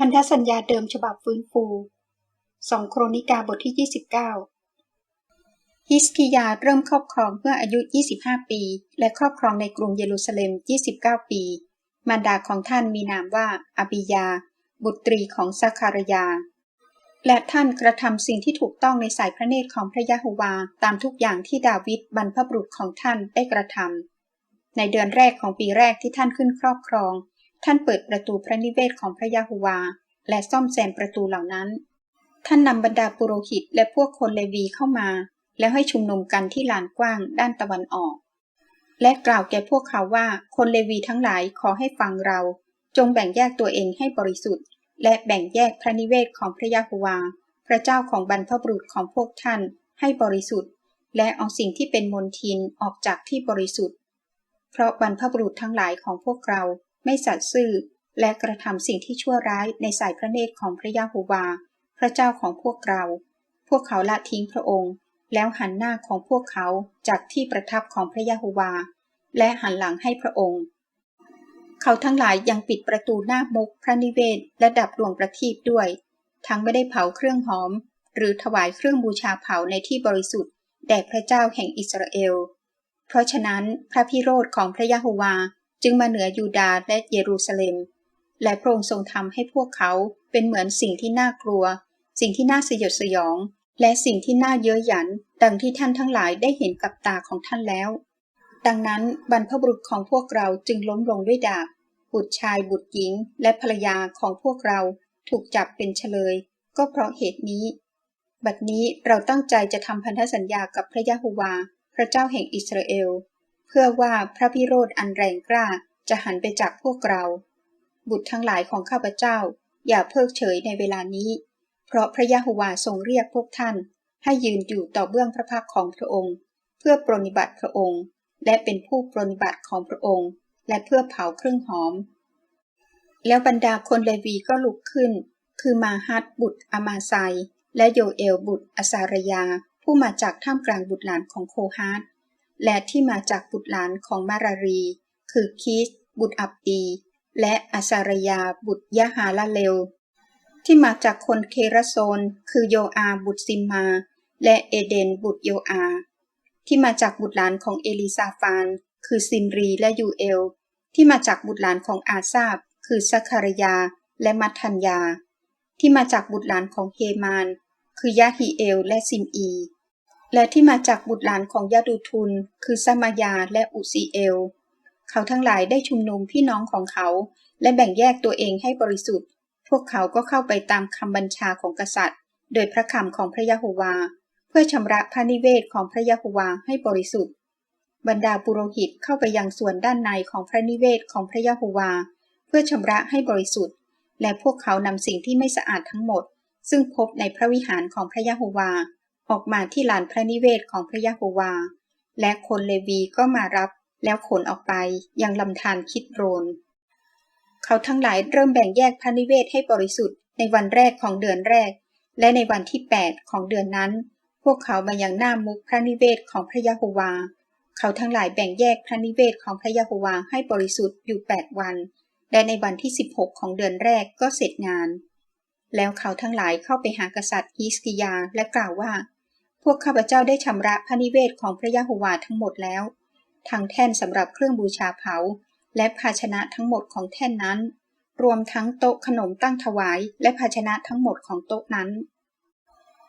พันธสัญญาเดิมฉบับฟื้นฟูสองโครนิกาบทที่ 29 ฮิสกิยาเริ่มครอบครองเมื่ออายุ 25 ปี และครอบครองในกรุงเยรูซาเล็ม 29 ปี มารดาของท่านมีนามว่าอาบิยา บุตรีของซาคารยา และท่านกระทำสิ่งที่ถูกต้องในสายพระเนตรของพระยะโฮวาตามทุกอย่างที่ดาวิดบรรพบุรุษของท่านได้กระทำในเดือนแรกของปีแรกที่ท่านขึ้นครอบครอง ท่านเปิดประตูพระนิเวศของพระยะโฮวา และซ่อมแซมประตูเหล่านั้น ท่านนำบรรดาปุโรหิตและพวกคนเลวีเข้ามา แล้วให้ชุมนุมกันที่ลานกว้างด้านตะวันออก และกล่าวแก่พวกเขาว่าคนเลวีทั้งหลายขอให้ฟังเรา จงแบ่งแยกตัวเองให้บริสุทธิ์ และแบ่งแยกพระนิเวศของพระยะโฮวา พระเจ้าของบรรพบุรุษของพวกท่านให้บริสุทธิ์ และเอาสิ่งที่เป็นมลทินออกจากที่บริสุทธิ์ เพราะบรรพบุรุษทั้งหลายของพวกเรา ไม่สัตย์ซื่อ และกระทำสิ่งที่ชั่วร้ายในสายพระเนตรของพระยะโฮวา พระเจ้าของพวกเรา พวกเขาละทิ้งพระองค์ แล้วหันหน้าของพวกเขาจากที่ประทับของพระยะโฮวา และหันหลังให้พระองค์ เขาทั้งหลายยังปิดประตูหน้ามุกพระนิเวศและดับดวงประทีปด้วย ทั้งไม่ได้เผาเครื่องหอม หรือถวายเครื่องบูชาเผาในที่บริสุทธิ์แด่พระเจ้าแห่งอิสราเอล เพราะฉะนั้นพระพิโรธของพระยะโฮวา จึงมาเหนือยูดาห์และเยรูซาเล็ม และพระองค์ทรงทำให้พวกเขาเป็นเหมือนสิ่งที่น่ากลัว สิ่งที่น่าสยดสยอง และสิ่งที่น่าเย้ยหยัน ดังที่ท่านทั้งหลายได้เห็นกับตาของท่านแล้ว ดังนั้นบรรพบุรุษของพวกเราจึงล้มลงด้วยดาบ บุตรชายบุตรหญิง และภรรยาของพวกเราถูกจับเป็นเฉลย ก็เพราะเหตุนี้ บัดนี้เราตั้งใจจะทำพันธสัญญากับพระยะโฮวา พระเจ้าแห่งอิสราเอล เพื่อว่าพระพิโรธอันแรงกล้าจะหันไปจากพวกเรา บุตรทั้งหลายของข้าพเจ้า อย่าเพิกเฉยในเวลานี้ เพราะพระยะโฮวาทรงเรียกพวกท่าน ให้ยืนอยู่ต่อเบื้องพระพักของพระองค์ เพื่อปรนิบัติพระองค์ และเป็นผู้ปรนิบัติของพระองค์ และเพื่อเผาเครื่องหอม แล้วบรรดาคนเลวีก็ลุกขึ้น คือมาฮัดบุตรอามาไซและโยเอลบุตรอสารยา ผู้มาจากท่ามกลางบุตรหลานของโคฮัด และที่มาจากบุตรหลานของมารารี คือคีสบุตรอับดีและอาสารยาบุตรยะหาลาเลว ที่มาจากคนเครโซน คือโยอาบุตรซิมมา และเอเดนบุตรโยอา ที่มาจากบุตรหลานของเอลิซาฟาน คือซิมรีและยูเอล ที่มาจากบุตรหลานของอาซาบ คือซัคารยาและมัทัญญา ที่มาจากบุตรหลานของเฮมาน คือยาฮีเอลและซิมอี และที่มาจากบุตรหลานของยาดูทุน คือซามายาและอุซีเอล เขาทั้งหลายได้ชุมนุมพี่น้องของเขา และแบ่งแยกตัวเองให้บริสุทธิ์ พวกเขาก็เข้าไปตามคำบัญชาของกษัตริย์ โดยพระคำของพระยะโฮวา เพื่อชำระพระนิเวศของพระยะโฮวาให้บริสุทธิ์ บรรดาปุโรหิตเข้าไปยังส่วนด้านในของพระนิเวศของพระยะโฮวา เพื่อชำระให้บริสุทธิ์ และพวกเขานำสิ่งที่ไม่สะอาดทั้งหมด ซึ่งพบในพระวิหารของพระยะโฮวา ออกมาที่ลานพระนิเวศของพระยะโฮวา และคนเลวีก็มารับแล้วขนออกไปยังลำธารคิดโรน เขาทั้งหลายเริ่มแบ่งแยกพระนิเวศให้บริสุทธิ์ในวันแรกของเดือนแรก และในวันที่ 8 ของเดือนนั้น พวกเขามายังหน้ามุกพระนิเวศของพระยะโฮวา เขาทั้งหลายแบ่งแยกพระนิเวศของพระยะโฮวาให้บริสุทธิ์อยู่ 8 วัน และในวันที่ 16 ของเดือนแรกก็เสร็จงาน แล้วเขาทั้งหลายเข้าไปหากษัตริย์ฮิสกิยาและกล่าวว่า วกข้าพเจ้าได้ชำระพระนิเวศของพระยะโฮวาทั้งหมดแล้ว ทั้งแท่นสำหรับเครื่องบูชาเผา และภาชนะทั้งหมดของแท่นนั้น รวมทั้งโต๊ะขนมตั้งถวาย และภาชนะทั้งหมดของโต๊ะนั้น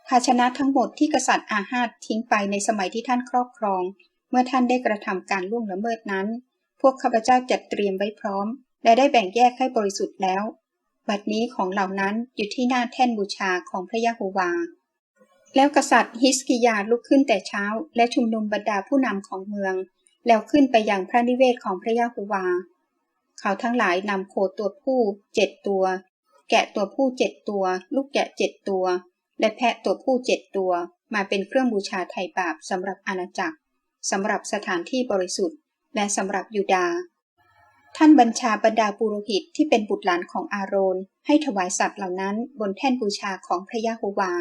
ภาชนะทั้งหมดที่กษัตริย์อาหาดทิ้งไปในสมัยที่ท่านครอบครอง เมื่อท่านได้กระทำการล่วงละเมิดนั้น พวกข้าพเจ้าจัดเตรียมไว้พร้อม และได้แบ่งแยกให้บริสุทธิ์แล้ว บัดนี้ของเหล่านั้นอยู่ที่หน้าแท่นบูชาของพระยะโฮวา แล้วกษัตริย์ฮิสกิยาลุกขึ้นแต่เช้า และชุมนุมบรรดาผู้นำของเมือง แล้วขึ้นไปยังพระนิเวศของพระยะโฮวา เขาทั้งหลายนำโคตัวผู้เจ็ดตัว แกะตัวผู้เจ็ดตัว ลูกแกะเจ็ดตัว และแพะตัวผู้เจ็ดตัว มาเป็นเครื่องบูชาไถ่บาปสำหรับอาณาจักรสำหรับสถานที่บริสุทธิ์ และสำหรับยูดา ท่านบัญชาบรรดาปุโรหิตที่เป็นบุตรหลานของอาโรน ให้ถวายสัตว์เหล่านั้นบนแท่นบูชาของพระยะโฮวา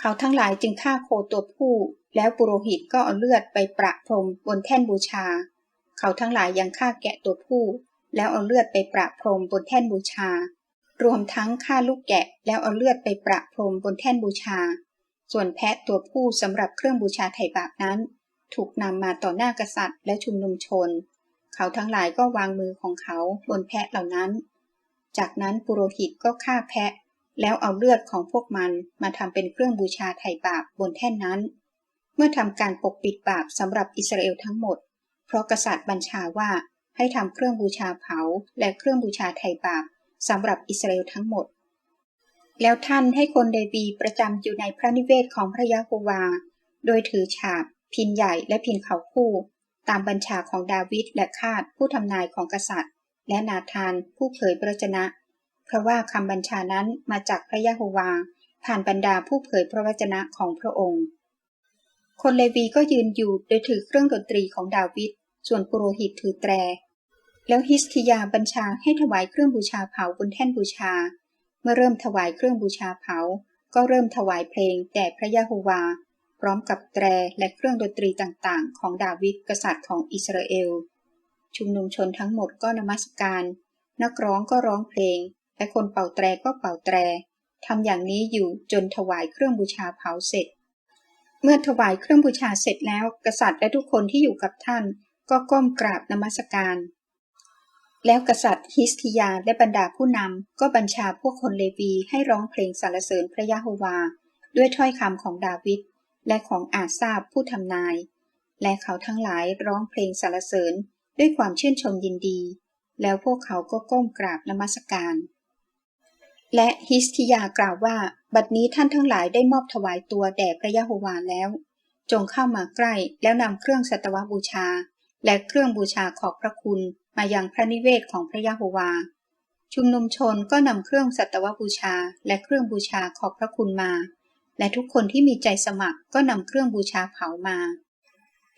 เขาทั้งหลายจึงฆ่าโคตัวผู้ แล้วปุโรหิตก็เอาเลือดไปประพรมบนแท่นบูชา เขาทั้งหลายยังฆ่าแกะตัวผู้ แล้วเอาเลือดไปประพรมบนแท่นบูชา รวมทั้งฆ่าลูกแกะแล้วเอาเลือดไปประพรมบนแท่นบูชา ส่วนแพะตัวผู้สำหรับเครื่องบูชาไถ่บาปนั้น ถูกนำมาต่อหน้ากษัตริย์และชุมนุมชน เขาทั้งหลายก็วางมือของเขาบนแพะเหล่านั้น จากนั้นปุโรหิตก็ฆ่าแพะ แล้วเอาเลือดของพวกมันมาทำเป็นเครื่องบูชาไถ่บาปบนแท่นนั้น เมื่อทำการปกปิดบาปสำหรับอิสราเอลทั้งหมด เพราะกษัตริย์บัญชาว่าให้ทำเครื่องบูชาเผาและเครื่องบูชาไถ่บาปสำหรับอิสราเอลทั้งหมด แล้วท่านให้คนเลวีประจำอยู่ในพระนิเวศของพระยะโฮวา โดยถือฉาบ พินใหญ่และพินเขาคู่ ตามบัญชาของดาวิดและคาดผู้ทำนายของกษัตริย์ และนาธานผู้เผยพระวจนะ เพราะว่าคำบัญชานั้นมาจากพระยะโฮวา ผ่านบรรดาผู้เผยพระวจนะของพระองค์ คนเลวีก็ยืนอยู่โดยถือเครื่องดนตรีของดาวิด ส่วนปุโรหิตถือแตร แล้วฮิสคิยาบัญชาให้ถวายเครื่องบูชาเผาบนแท่นบูชา เมื่อเริ่มถวายเครื่องบูชาเผา ก็เริ่มถวายเพลงแด่พระยะโฮวา พร้อมกับแตรและเครื่องดนตรีต่างๆ ของดาวิดกษัตริย์ของอิสราเอลชุมนุมชนทั้งหมดก็นมัสการ นักร้องก็ร้องเพลง และคนเป่าแตรก็เป่าแตรทำอย่างนี้อยู่จนถวายเครื่องบูชาเผาเสร็จ เมื่อถวายเครื่องบูชาเสร็จแล้ว กษัตริย์และทุกคนที่อยู่กับท่าน ก็ก้มกราบนมัสการ แล้วกษัตริย์ฮิสกิยาและบรรดาผู้นำก็บัญชาพวกคนเลวีให้ร้องเพลงสรรเสริญพระยะโฮวา ด้วยถ้อยคำของดาวิดและของอาซาบผู้ทำนาย และเขาทั้งหลายร้องเพลงสรรเสริญด้วยความชื่นชมยินดี แล้วพวกเขาก็ก้มกราบนมัสการ และฮิสกิยากล่าวว่า บัดนี้ท่านทั้งหลายได้มอบถวายตัวแด่พระยะโฮวาแล้ว จงเข้ามาใกล้แล้วนำเครื่องสัตวบูชา และเครื่องบูชาขอบพระคุณมายังพระนิเวศของพระยะโฮวา ชุมนุมชนก็นำเครื่องสัตวบูชา และเครื่องบูชาขอบพระคุณมา และทุกคนที่มีใจสมัครก็นำเครื่องบูชาเผามา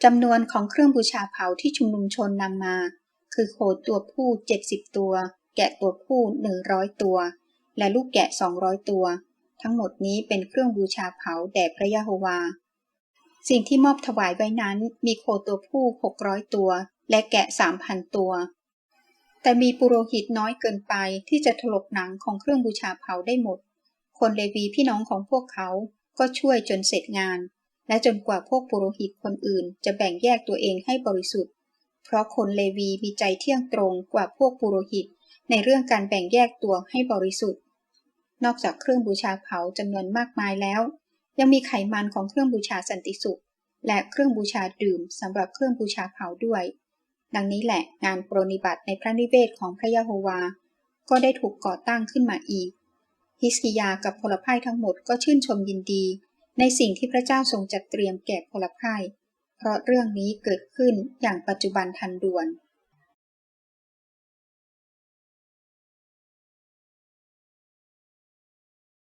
จำนวนของเครื่องบูชาเผาที่ชุมนุมชนนำมา คือโคตัวผู้เจ็ดสิบตัว แกะตัวผู้หนึ่งร้อยตัว และลูกแกะสองร้อยตัว ทั้งหมดนี้เป็นเครื่องบูชาเผาแด่พระยะโฮวา สิ่งที่มอบถวายไว้นั้นมีโคตัวผู้หกร้อยตัว และแกะสามพันตัว แต่มีปุโรหิตน้อยเกินไปที่จะถลกหนังของเครื่องบูชาเผาได้หมด คนเลวีพี่น้องของพวกเขาก็ช่วยจนเสร็จงาน และจนกว่าพวกปุโรหิตคนอื่น จะแบ่งแยกตัวเองให้บริสุทธิ์ เพราะคนเลวีมีใจเที่ยงตรงกว่าพวกปุโรหิตในเรื่องการแบ่งแยกตัวให้บริสุทธิ์ นอกจากเครื่องบูชาเผาจำนวนมากมายแล้ว ยังมีไขมันของเครื่องบูชาสันติสุข และเครื่องบูชาดื่มสำหรับเครื่องบูชาเผาด้วย ดังนี้แหละงานปรนิบัติในพระนิเวศของพระยะโฮวา ก็ได้ถูกก่อตั้งขึ้นมาอีก ฮิสกิยากับพลพ่ายทั้งหมดก็ชื่นชมยินดี ในสิ่งที่พระเจ้าทรงจัดเตรียมแก่พลพ่าย เพราะเรื่องนี้เกิดขึ้นอย่างปัจจุบันทันด่วน